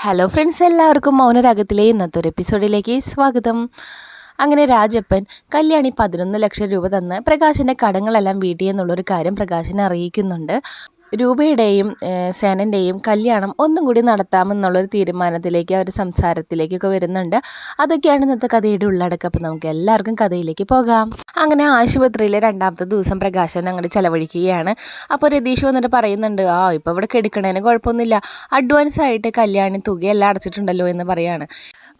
Hello friends എല്ലാവർക്കും മൗനരാഗത്തിലെ ഇന്നത്തെ ഒരു എപ്പിസോഡിലേക്ക് സ്വാഗതം. അങ്ങനെ രാജപ്പൻ കല്യാണി പതിനൊന്ന് ലക്ഷം രൂപ തന്ന് പ്രകാശിന്റെ കടങ്ങളെല്ലാം വീട്ടിയെന്നുള്ളൊരു കാര്യം പ്രകാശിനെ അറിയിക്കുന്നുണ്ട്. രൂപയുടെയും സേനന്റെയും കല്യാണം ഒന്നും കൂടി നടത്താമെന്നുള്ളൊരു തീരുമാനത്തിലേക്ക് അവർ സംസാരത്തിലേക്കൊക്കെ വരുന്നുണ്ട്. അതൊക്കെയാണ് ഇന്നത്തെ കഥയുടെ ഉള്ളടക്കം. അപ്പം നമുക്ക് എല്ലാവർക്കും കഥയിലേക്ക് പോകാം. അങ്ങനെ ആശുപത്രിയിലെ രണ്ടാമത്തെ ദിവസം പ്രകാശൻ അങ്ങോട്ട് ചെലവഴിക്കുകയാണ്. അപ്പോൾ രതീഷ് വന്നിട്ട് പറയുന്നുണ്ട് ആ ഇപ്പോൾ ഇവിടെ കെടുക്കണേന് കുഴപ്പമൊന്നുമില്ല. അഡ്വാൻസ് ആയിട്ട് കല്യാണി തുകയെല്ലാം അടച്ചിട്ടുണ്ടല്ലോ എന്ന് പറയാണ്.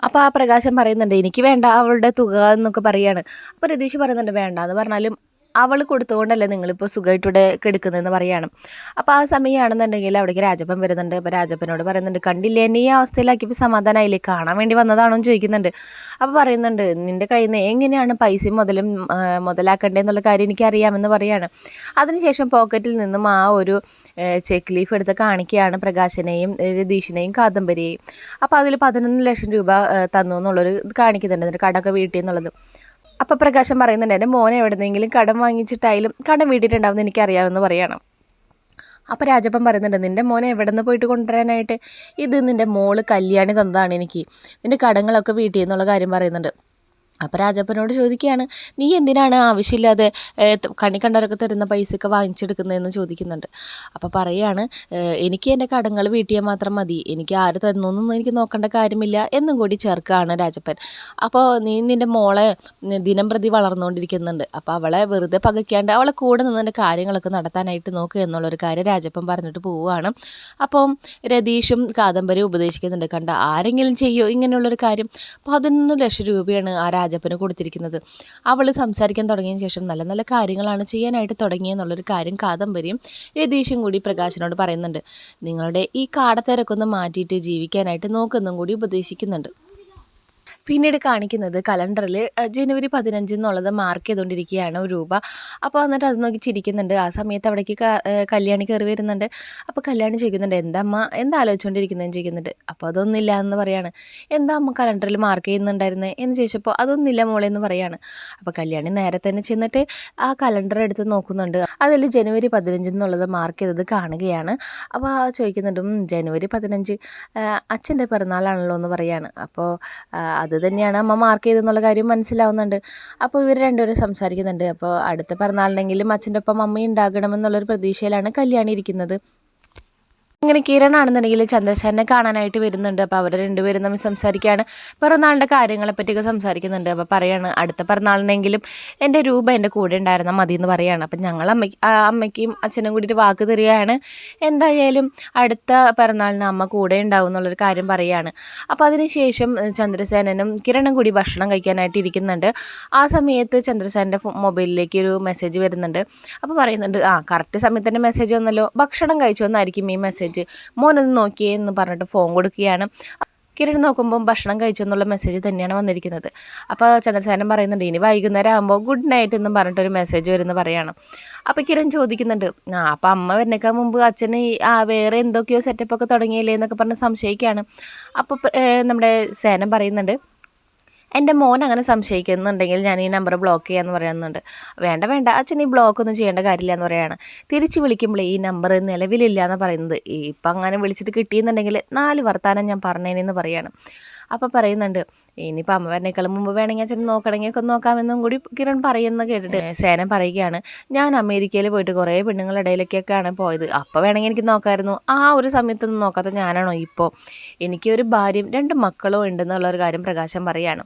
അപ്പോൾ ആ പ്രകാശം പറയുന്നുണ്ട് എനിക്ക് വേണ്ട അവളുടെ തുക എന്നൊക്കെ പറയാണ്. അപ്പോൾ രതീഷ് പറയുന്നുണ്ട് വേണ്ട എന്ന് പറഞ്ഞാലും അവൾ കൊടുത്തുകൊണ്ടല്ലേ നിങ്ങളിപ്പോൾ സുഖമായിട്ടിവിടെ കെടുക്കുന്നതെന്ന് പറയുകയാണ് അപ്പോൾ ആ സമയമാണെന്നുണ്ടെങ്കിൽ അവിടേക്ക് രാജപ്പൻ വരുന്നുണ്ട്. അപ്പോൾ രാജപ്പനോട് പറയുന്നുണ്ട് കണ്ടില്ലേ എന്നെ ഈ അവസ്ഥയിലാക്കിയപ്പോൾ സമാധാനമായില്ലേ കാണാൻ വേണ്ടി വന്നതാണോ? എന്ന് ചോദിക്കുന്നുണ്ട്. അപ്പോൾ പറയുന്നുണ്ട് നിന്റെ കയ്യിൽ നിന്ന് എങ്ങനെയാണ് പൈസയും മുതലും മുതലാക്കേണ്ടതെന്നുള്ള കാര്യം എനിക്കറിയാമെന്ന് പറയാണ്. അതിനുശേഷം പോക്കറ്റിൽ നിന്നും ആ ഒരു ചെക്ക് ലീഫ് എടുത്ത് കാണിക്കുകയാണ് പ്രകാശനെയും രതീഷിനെയും കാദംബരിയെയും. അപ്പോൾ അതിൽ പതിനൊന്ന് ലക്ഷം രൂപ തന്നു എന്നുള്ളൊരു കാണിക്കുന്നുണ്ട്. എന്നിട്ട് കടമൊക്കെ വീട്ടിൽ എന്നുള്ളത് അപ്പോൾ പ്രകാശം പറയുന്നുണ്ട് എന്റെ മോനെ എവിടെന്നെങ്കിലും കടം വാങ്ങിച്ചിട്ടായാലും കടം വീട്ടിട്ടുണ്ടാവുമെന്ന് എനിക്കറിയാമെന്ന് പറയണം. അപ്പോൾ രാജപ്പൻ പറയുന്നുണ്ട് നിന്റെ മോനെ എവിടെ നിന്ന് പോയിട്ട് കൊണ്ടുവരാനായിട്ട്? ഇത് നിന്റെ മോൾ കല്യാണി തന്നതാണ് എനിക്ക്. നിന്റെ കടങ്ങളൊക്കെ വീട്ടിൽ നിന്നുള്ള കാര്യം പറയുന്നുണ്ട്. അപ്പോൾ രാജപ്പനോട് ചോദിക്കുകയാണ് നീ എന്തിനാണ് ആവശ്യമില്ലാതെ കണി കണ്ടവരൊക്കെ തരുന്ന പൈസയൊക്കെ വാങ്ങിച്ചെടുക്കുന്നതെന്ന് ചോദിക്കുന്നുണ്ട്? അപ്പോൾ പറയുകയാണ് എനിക്ക് എന്റെ കടങ്ങൾ വീട്ടിയാൽ മാത്രം മതി എനിക്ക് ആര് തന്നൊന്നും എനിക്ക് നോക്കേണ്ട കാര്യമില്ല എന്നും കൂടി ചേർക്കുകയാണ് രാജപ്പൻ. അപ്പോൾ നീ നിന്റെ മോളെ ദിനം പ്രതി വളർന്നുകൊണ്ടിരിക്കുന്നുണ്ട് അപ്പോൾ അവളെ വെറുതെ പകയ്ക്കാണ്ട് അവളെ കൂടെ നിന്നിന്റെ കാര്യങ്ങളൊക്കെ നടത്താനായിട്ട് നോക്കുക എന്നുള്ളൊരു കാര്യം രാജപ്പൻ പറഞ്ഞിട്ട് പോവുകയാണ്. അപ്പോൾ രതീഷും കാദംബരി ഉപദേശിക്കുന്നുണ്ട് കണ്ട ആരെങ്കിലും ചെയ്യോ? ഇങ്ങനെയുള്ളൊരു കാര്യം പതിനൊന്ന് ലക്ഷം രൂപയാണ് ആ രാജപ്പന് കൊടുത്തിരിക്കുന്നത്. അവൾ സംസാരിക്കാൻ തുടങ്ങിയ ശേഷം നല്ല നല്ല കാര്യങ്ങളാണ് ചെയ്യാനായിട്ട് തുടങ്ങിയെന്നുള്ളൊരു കാര്യം കാദംബരിയും രതീഷും കൂടി പ്രകാശനോട് പറയുന്നുണ്ട്. നിങ്ങളുടെ ഈ കാടത്തിരക്കൊന്ന് മാറ്റിയിട്ട് ജീവിക്കാനായിട്ട് നോക്കുന്നും കൂടി ഉപദേശിക്കുന്നുണ്ട്. പിന്നീട് കാണിക്കുന്നത് കലണ്ടറിൽ ജനുവരി പതിനഞ്ച് എന്നുള്ളത് മാർക്ക് ചെയ്തുകൊണ്ടിരിക്കുകയാണ് രൂപ. അപ്പോൾ എന്നിട്ട് അത് നോക്കി ചിരിക്കുന്നുണ്ട്. ആ സമയത്ത് അവിടേക്ക് കല്യാണി കയറി വരുന്നുണ്ട്. അപ്പോൾ കല്യാണി ചോദിക്കുന്നുണ്ട് എന്താ അമ്മ എന്താ ആലോചിച്ചുകൊണ്ടിരിക്കുന്നതെന്ന് ചോദിക്കുന്നുണ്ട്. അപ്പോൾ അതൊന്നുമില്ല എന്ന് പറയാണ്. എന്താ അമ്മ കലണ്ടറിൽ മാർക്ക് ചെയ്യുന്നുണ്ടായിരുന്നത് എന്ന് ചോദിച്ചപ്പോൾ അതൊന്നുമില്ല മോളെ എന്ന് പറയാണ്. അപ്പോൾ കല്യാണി നേരെ തന്നെ ചെന്നിട്ട് ആ കലണ്ടർ എടുത്ത് നോക്കുന്നുണ്ട്. അതിൽ ജനുവരി പതിനഞ്ച് എന്നുള്ളത് മാർക്ക് ചെയ്തത് കാണുകയാണ്. അപ്പോൾ ചോദിക്കുന്നുണ്ട് ജനുവരി പതിനഞ്ച് അച്ഛന്റെ പിറന്നാളാണല്ലോ എന്ന് പറയാണ്. അപ്പോൾ അത് തന്നെയാണ് അമ്മ മാർക്ക് ചെയ്തെന്നുള്ള കാര്യം മനസ്സിലാവുന്നുണ്ട്. അപ്പോൾ ഇവർ രണ്ടുപേരും സംസാരിക്കുന്നുണ്ട്. അപ്പോൾ അടുത്ത പിറന്നാളിനെങ്കിലും അച്ഛന്റെ ഒപ്പം അമ്മ ഉണ്ടാകണമെന്നുള്ളൊരു പ്രതീക്ഷയിലാണ് കല്യാണി ഇരിക്കുന്നത്. ഇങ്ങനെ കിരൺ ആണെന്നുണ്ടെങ്കിൽ ചന്ദ്രശേഖരനെ കാണാനായിട്ട് വരുന്നുണ്ട്. അപ്പോൾ അവർ രണ്ടുപേരും തമ്മിൽ സംസാരിക്കുകയാണ്. പിറന്നാളിന്റെ കാര്യങ്ങളെ പറ്റിയൊക്കെ സംസാരിക്കുന്നുണ്ട്. അപ്പോൾ പറയാണ് അടുത്ത പിറന്നാളിനെങ്കിലും എന്റെ രൂപ എന്റെ കൂടെ ഉണ്ടായിരുന്ന മതി എന്ന് പറയാണ്. അപ്പം ഞങ്ങൾ അമ്മ അമ്മയ്ക്കും അച്ഛനും കൂടിയിട്ട് വാക്ക് തരികയാണ്. എന്തായാലും അടുത്ത പിറന്നാളിന് അമ്മ കൂടെ ഉണ്ടാവും എന്നുള്ളൊരു കാര്യം പറയുകയാണ് അപ്പോൾ അതിനുശേഷം ശേഷം ചന്ദ്രസേനനും കിരണും കൂടി ഭക്ഷണം കഴിക്കാനായിട്ട് ഇരിക്കുന്നുണ്ട്. ആ സമയത്ത് ചന്ദ്രസേനന്റെ മൊബൈലിലേക്ക് ഒരു മെസ്സേജ് വരുന്നുണ്ട്. അപ്പോൾ പറയുന്നുണ്ട് ആ കറക്റ്റ് സമയത്ത് തന്നെ മെസ്സേജ് വന്നല്ലോ. ഭക്ഷണം കഴിച്ചു എന്നായിരിക്കും ഈ മെസ്സേജ്. മോനൊന്ന് നോക്കിയേ എന്ന് പറഞ്ഞിട്ട് ഫോൺ കൊടുക്കുകയാണ്. കിരൺ നോക്കുമ്പോൾ ഭക്ഷണം കഴിച്ചു എന്നുള്ള മെസ്സേജ് തന്നെയാണ് വന്നിരിക്കുന്നത്. അപ്പോൾ ചന്ദ്രസേനൻ പറയുന്നുണ്ട് ഇനി വൈകുന്നേരം ആകുമ്പോൾ ഗുഡ് നൈറ്റ് എന്നും പറഞ്ഞിട്ടൊരു മെസ്സേജ് വരുന്ന പറയുകയാണ് അപ്പോൾ കിരൺ ചോദിക്കുന്നുണ്ട് ആ അപ്പം അമ്മ വരുന്നേക്കാൾ മുമ്പ് അച്ഛന് ആ വേറെ എന്തൊക്കെയോ സെറ്റപ്പൊക്കെ തുടങ്ങിയില്ലേ എന്നൊക്കെ പറഞ്ഞ് സംശയിക്കുകയാണ്. അപ്പോൾ നമ്മുടെ സേനൻ പറയുന്നുണ്ട് എന്റെ മോൻ അങ്ങനെ സംശയിക്കുന്നുണ്ടെങ്കിൽ ഞാൻ ഈ നമ്പർ ബ്ലോക്ക് ചെയ്യാമെന്ന് പറയുന്നുണ്ട്. വേണ്ട വേണ്ട അച്ഛൻ ഈ ബ്ലോക്ക് ഒന്നും ചെയ്യേണ്ട കാര്യമില്ല എന്ന് പറയാണ്. തിരിച്ച് വിളിക്കുമ്പോൾ ഈ നമ്പർ നിലവിലില്ല എന്ന് പറയുന്നത്. ഇപ്പം അങ്ങനെ വിളിച്ചിട്ട് കിട്ടിയെന്നുണ്ടെങ്കിൽ നാല് വർത്താനം ഞാൻ പറഞ്ഞേനെന്ന് പറയാണ്. അപ്പോൾ പറയുന്നുണ്ട് ഇനിയിപ്പോൾ അമ്മ വരണേക്കാളും മുമ്പ് വേണമെങ്കിൽ അച്ഛൻ നോക്കണമെങ്കിൽ ഒക്കെ നോക്കാമെന്നും കൂടി കിരൺ പറയുന്ന കേട്ടിട്ട് സേന പറയുകയാണ്. ഞാൻ അമേരിക്കയിൽ പോയിട്ട് കുറേ പെണ്ണുങ്ങളുടെ ഇടയിലേക്കൊക്കെയാണ് പോയത്. അപ്പോൾ വേണമെങ്കിൽ എനിക്ക് നോക്കാമായിരുന്നു ആ ഒരു സമയത്തൊന്നും നോക്കാത്ത ഞാനാണോ ഇപ്പോൾ എനിക്ക് ഒരു ഭാര്യയും രണ്ട് മക്കളും ഉണ്ടെന്നുള്ള ഒരു കാര്യം പ്രകാശം പറയുകയാണ്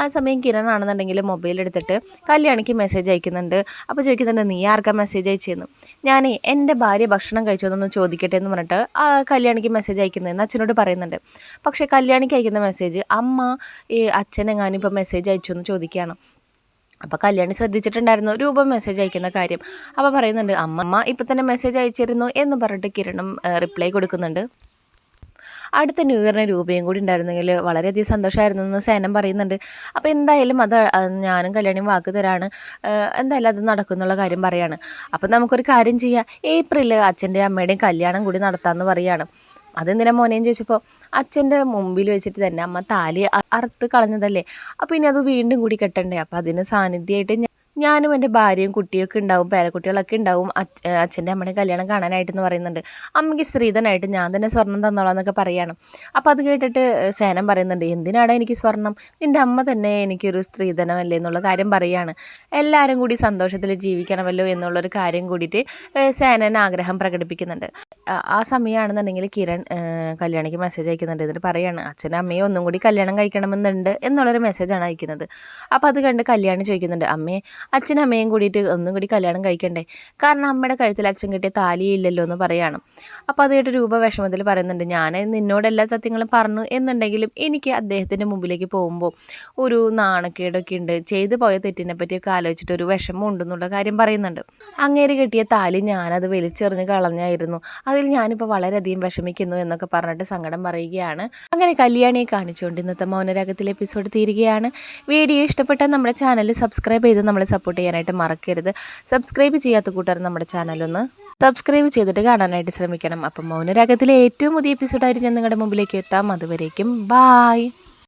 ആ സമയം കിരൺ ആണെന്നുണ്ടെങ്കിൽ മൊബൈൽ എടുത്തിട്ട് കല്യാണിക്ക് മെസ്സേജ് അയക്കുന്നുണ്ട്. അപ്പോൾ ചോദിക്കുന്നുണ്ട് നീ ആർക്കാ മെസ്സേജ് അയച്ചതെന്ന് ഞാൻ എന്റെ ഭാര്യ ഭക്ഷണം കഴിച്ചതെന്ന് ചോദിക്കട്ടെ എന്ന് പറഞ്ഞിട്ട് കല്യാണിക്ക് മെസ്സേജ് അയക്കുന്നതെന്ന് അച്ഛനോട് പറയുന്നുണ്ട്. പക്ഷേ കല്യാണിക്ക് അയക്കുന്ന മെസ്സേജ് അമ്മ ഈ അച്ഛനെങ്ങാനും ഇപ്പോൾ മെസ്സേജ് അയച്ചു എന്ന് ചോദിക്കുകയാണ്. അപ്പോൾ കല്യാണി ശ്രദ്ധിച്ചിട്ടുണ്ടായിരുന്നു രൂപ മെസ്സേജ് അയക്കുന്ന കാര്യം. അപ്പോൾ പറയുന്നുണ്ട് അമ്മമ്മ ഇപ്പം തന്നെ മെസ്സേജ് അയച്ചിരുന്നു എന്ന് പറഞ്ഞിട്ട് കിരണം റിപ്ലൈ കൊടുക്കുന്നുണ്ട്. അടുത്ത ന്യൂ ഇയറിന് രൂപയും കൂടി ഉണ്ടായിരുന്നെങ്കിൽ വളരെയധികം സന്തോഷമായിരുന്നു എന്ന് സേനം പറയുന്നുണ്ട്. അപ്പോൾ എന്തായാലും അത് ഞാനും കല്യാണിയും വാക്ക് തരാണ്. എന്തായാലും അത് നടക്കും എന്നുള്ള കാര്യം പറയാണ്. അപ്പോൾ നമുക്കൊരു കാര്യം ചെയ്യാം. ഏപ്രിൽ അച്ഛന്റെയും അമ്മയുടെയും കല്യാണം കൂടി നടത്താമെന്ന് പറയാണ്. അതെന്തിനാ മോനെയും ചോദിച്ചപ്പോൾ അച്ഛന്റെ മുമ്പിൽ വെച്ചിട്ട് തന്നെ അമ്മ താലി അറുത്ത് കളഞ്ഞതല്ലേ? അപ്പോൾ ഇനി അത് വീണ്ടും കൂടി കെട്ടണ്ടേ? അപ്പോൾ അതിന് സാന്നിധ്യമായിട്ട് ഞാനും എന്റെ ഭാര്യയും കുട്ടിയൊക്കെ ഉണ്ടാവും പേരക്കുട്ടികളൊക്കെ ഉണ്ടാവും. അച്ഛ അച്ഛന്റെ അമ്മയുടെ കല്യാണം കാണാനായിട്ടെന്ന് പറയുന്നുണ്ട്. അമ്മയ്ക്ക് സ്ത്രീധനായിട്ട് ഞാൻ തന്നെ സ്വർണം തന്നോളാം എന്നൊക്കെ അപ്പോൾ അത് കേട്ടിട്ട് സേനം പറയുന്നുണ്ട് എന്തിനാണ് എനിക്ക് സ്വർണം? നിന്റെ അമ്മ തന്നെ എനിക്കൊരു സ്ത്രീധനമല്ലേ എന്നുള്ള കാര്യം പറയാണ്. എല്ലാവരും കൂടി സന്തോഷത്തിൽ ജീവിക്കണമല്ലോ എന്നുള്ളൊരു കാര്യം കൂടിയിട്ട് സേനൻ ആഗ്രഹം പ്രകടിപ്പിക്കുന്നുണ്ട്. ആ- സമയമാണെന്നുണ്ടെങ്കിൽ കിരൺ കല്യാണിക്ക് മെസ്സേജ് അയക്കുന്നുണ്ട്. എന്നിട്ട് പറയാണ് അച്ഛനും അമ്മയും ഒന്നും കൂടി കല്യാണം കഴിക്കണമെന്നുണ്ട് എന്നുള്ളൊരു മെസ്സേജാണ് അയക്കുന്നത്. അപ്പോൾ അത് കണ്ട് കല്യാണി ചോദിക്കുന്നുണ്ട് അമ്മയെ അച്ഛനും അമ്മയും കൂടിയിട്ട് ഒന്നും കൂടി കല്യാണം കഴിക്കണ്ടേ? കാരണം അമ്മയുടെ കഴുത്തിൽ അച്ഛൻ കിട്ടിയ താലിയില്ലല്ലോ എന്ന് പറയാണ്. അപ്പോൾ അത് കേട്ട് രൂപ വിഷമത്തിൽ പറയുന്നുണ്ട് ഞാൻ നിന്നോട് എല്ലാ സത്യങ്ങളും പറഞ്ഞു എന്നുണ്ടെങ്കിലും എനിക്ക് അദ്ദേഹത്തിന്റെ മുമ്പിലേക്ക് പോകുമ്പോൾ ഒരു നാണക്കേടൊക്കെ ഉണ്ട്. ചെയ്തു പോയ തെറ്റിനെ പറ്റിയൊക്കെ ആലോചിച്ചിട്ട് ഒരു വിഷമം ഉണ്ടെന്നുള്ള കാര്യം പറയുന്നുണ്ട്. അങ്ങേര് കിട്ടിയ താലി ഞാനത് വലിച്ചെറിഞ്ഞ് കളഞ്ഞായിരുന്നു. അതിൽ ഞാനിപ്പോൾ വളരെയധികം വിഷമിക്കുന്നു എന്നൊക്കെ പറഞ്ഞിട്ട് സങ്കടം പറയുകയാണ്. അങ്ങനെ കല്യാണിയെ കാണിച്ചുകൊണ്ട് ഇന്നത്തെ മൗനരാഗത്തിലെ എപ്പിസോഡ് തീരുകയാണ്. വീഡിയോ ഇഷ്ടപ്പെട്ടാൽ നമ്മുടെ ചാനൽ സബ്സ്ക്രൈബ് ചെയ്ത് നമ്മളെ സപ്പോർട്ട് ചെയ്യാനായിട്ട് മറക്കരുത്. സബ്സ്ക്രൈബ് ചെയ്യാത്ത കൂട്ടുകാർ നമ്മുടെ ചാനലൊന്ന് സബ്സ്ക്രൈബ് ചെയ്തിട്ട് കാണാനായിട്ട് ശ്രമിക്കണം. അപ്പം മൗനരാഗത്തിലെ ഏറ്റവും പുതിയ എപ്പിസോഡായിട്ട് ഞാൻ നിങ്ങളുടെ മുമ്പിലേക്ക് എത്താം. അതുവരേക്കും ബായ്